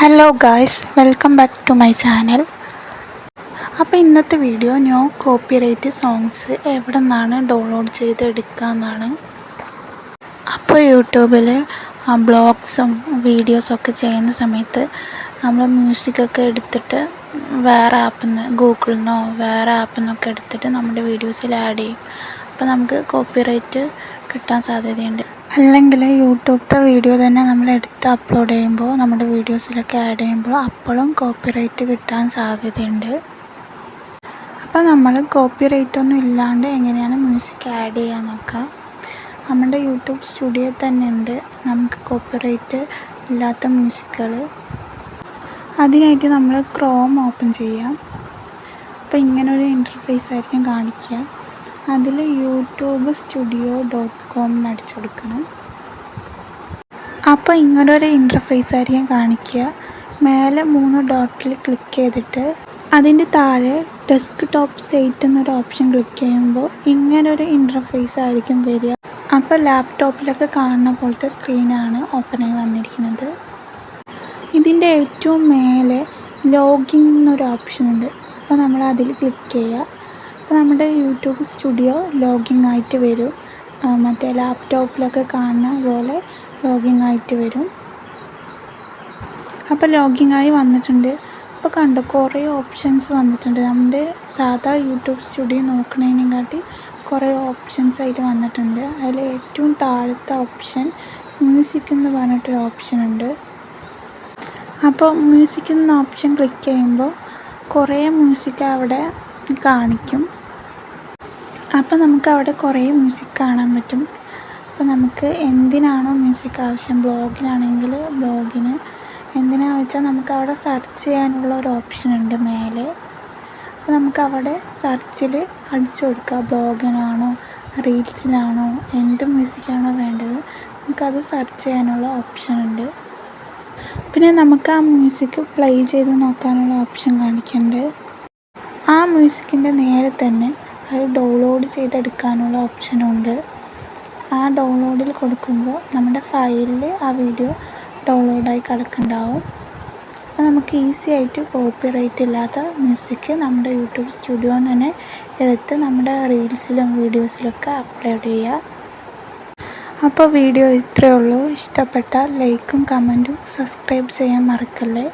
Hello guys welcome back to my channel അപ്പോൾ ഇന്നത്തെ video no copyright songs എവിടെ നിന്നാണ് ഡൗൺലോഡ് ചെയ്ത് എടുക്കുക അപ്പോൾ യൂട്യൂബിൽ ബ്ലോഗ്സും വീഡിയോസൊക്കെ ചെയ്യുന്ന സമയത്ത് നമ്മൾ മ്യൂസിക്കൊക്കെ എടുത്തിട്ട് വേറെ ആപ്പിൽ നിന്ന് ഗൂഗിളിൽ നിന്നോ വേറെ ആപ്പിൽ നിന്നൊക്കെ എടുത്തിട്ട് നമ്മുടെ വീഡിയോസിൽ ആഡ് ചെയ്യും. അപ്പോൾ നമുക്ക് കോപ്പിറൈറ്റ് കിട്ടാൻ സാധ്യതയുണ്ട്. അല്ലെങ്കിൽ യൂട്യൂബിലത്തെ വീഡിയോ തന്നെ നമ്മൾ എടുത്ത് അപ്ലോഡ് ചെയ്യുമ്പോൾ നമ്മുടെ വീഡിയോസിലൊക്കെ ആഡ് ചെയ്യുമ്പോൾ അപ്പോഴും കോപ്പിറൈറ്റ് കിട്ടാൻ സാധ്യതയുണ്ട്. അപ്പോൾ നമ്മൾ കോപ്പിറൈറ്റ് ഒന്നും ഇല്ലാണ്ട് എങ്ങനെയാണ് മ്യൂസിക് ആഡ് ചെയ്യാൻ നോക്കുക നമ്മുടെ യൂട്യൂബ് സ്റ്റുഡിയോ തന്നെ ഉണ്ട്. നമുക്ക് കോപ്പിറൈറ്റ് ഇല്ലാത്ത മ്യൂസിക്കുകൾ അതിനായിട്ട് നമ്മൾ ക്രോം ഓപ്പൺ ചെയ്യാം. അപ്പോൾ ഇങ്ങനൊരു ഇന്റർഫേസ് ആയിരിക്കും കാണിക്കുക. അതിൽ യൂട്യൂബ് സ്റ്റുഡിയോ ഡോട്ട് കോം എന്ന് അടിച്ചു കൊടുക്കണം. അപ്പോൾ ഇങ്ങനൊരു ഇന്റർഫേസ് ആയിരിക്കും കാണിക്കുക. മേലെ മൂന്ന് ഡോട്ടിൽ ക്ലിക്ക് ചെയ്തിട്ട് അതിന്റെ താഴെ ഡെസ്ക് ടോപ്പ് സൈറ്റ് എന്നൊരു ഓപ്ഷൻ ക്ലിക്ക് ചെയ്യുമ്പോൾ ഇങ്ങനൊരു ഇന്റർഫേസ് ആയിരിക്കും വരിക. അപ്പോൾ ലാപ്ടോപ്പിലൊക്കെ കാണുന്ന പോലത്തെ സ്ക്രീനാണ് ഓപ്പണായി വന്നിരിക്കുന്നത്. ഇതിന്റെ ഏറ്റവും മേലെ ലോഗിൻ എന്നൊരു ഓപ്ഷൻ ഉണ്ട്. അപ്പോൾ നമ്മൾ അതിൽ ക്ലിക്ക് ചെയ്യുക. അപ്പോൾ നമ്മുടെ യൂട്യൂബ് സ്റ്റുഡിയോ ലോഗിങ് ആയിട്ട് വരും. മറ്റേ ലാപ്ടോപ്പിലൊക്കെ കാണുന്ന പോലെ ലോഗിങ് ആയിട്ട് വരും. അപ്പോൾ ലോഗിങ് ആയി വന്നിട്ടുണ്ട്. അപ്പോൾ കണ്ടോ കുറേ ഓപ്ഷൻസ് വന്നിട്ടുണ്ട്. നമ്മുടെ സാധാ യൂട്യൂബ് സ്റ്റുഡിയോ നോക്കണതിനെക്കാട്ടി കുറേ ഓപ്ഷൻസ് അതിൽ വന്നിട്ടുണ്ട്. അതിൽ ഏറ്റവും താഴത്തെ ഓപ്ഷൻ മ്യൂസിക് എന്ന് പറഞ്ഞിട്ടൊരു ഓപ്ഷൻ ഉണ്ട്. അപ്പോൾ മ്യൂസിക് എന്ന ഓപ്ഷൻ ക്ലിക്ക് ചെയ്യുമ്പോൾ കുറേ മ്യൂസിക് അവിടെ കാണിക്കും. അപ്പോൾ നമുക്ക് അവിടെ കുറേ മ്യൂസിക് കാണാൻ പറ്റും. അപ്പോൾ നമുക്ക് എന്തിനാണോ മ്യൂസിക് ആവശ്യം? ബ്ലോഗിനാണെങ്കിൽ ബ്ലോഗിന് എന്തിനാണെന്ന് വെച്ചാൽ നമുക്ക് അവിടെ സെർച്ച് ചെയ്യാനുള്ള ഒരു ഓപ്ഷൻ ഉണ്ട് മേലെ. അപ്പോൾ നമുക്ക് അവിടെ സെർച്ചിൽ അടിച്ചു കൊടുക്കുക ബ്ലോഗിനാണോ റീൽസിനാണോ എന്ത് മ്യൂസിക്കാണോ വേണ്ടത്. നമുക്കത് സെർച്ച് ചെയ്യാനുള്ള ഓപ്ഷൻ ഉണ്ട്. പിന്നെ നമുക്ക് ആ മ്യൂസിക് പ്ലേ ചെയ്ത് നോക്കാനുള്ള ഓപ്ഷൻ കാണിക്കുന്നുണ്ട് ആ മ്യൂസിക്കിന്റെ നേരെ തന്നെ അത് ഡൗൺലോഡ് ചെയ്തെടുക്കാനുള്ള ഓപ്ഷനുണ്ട്. ആ ഡൗൺലോഡിൽ കൊടുക്കുമ്പോൾ നമ്മുടെ ഫയലിൽ ആ വീഡിയോ ഡൗൺലോഡായി കിടക്കുന്നുണ്ടാവും. അപ്പോൾ നമുക്ക് ഈസി ആയിട്ട് കോപ്പിറൈറ്റ് ഇല്ലാത്ത മ്യൂസിക് നമ്മുടെ യൂട്യൂബ് സ്റ്റുഡിയോ തന്നെ എടുത്ത് നമ്മുടെ റീൽസിലും വീഡിയോസിലൊക്കെ അപ്ലോഡ് ചെയ്യുക അപ്പോൾ വീഡിയോ ഇത്രയേ ഉള്ളൂ. ഇഷ്ടപ്പെട്ടാൽ ലൈക്കും കമന്റും സബ്സ്ക്രൈബ് ചെയ്യാൻ മറക്കല്ലേ?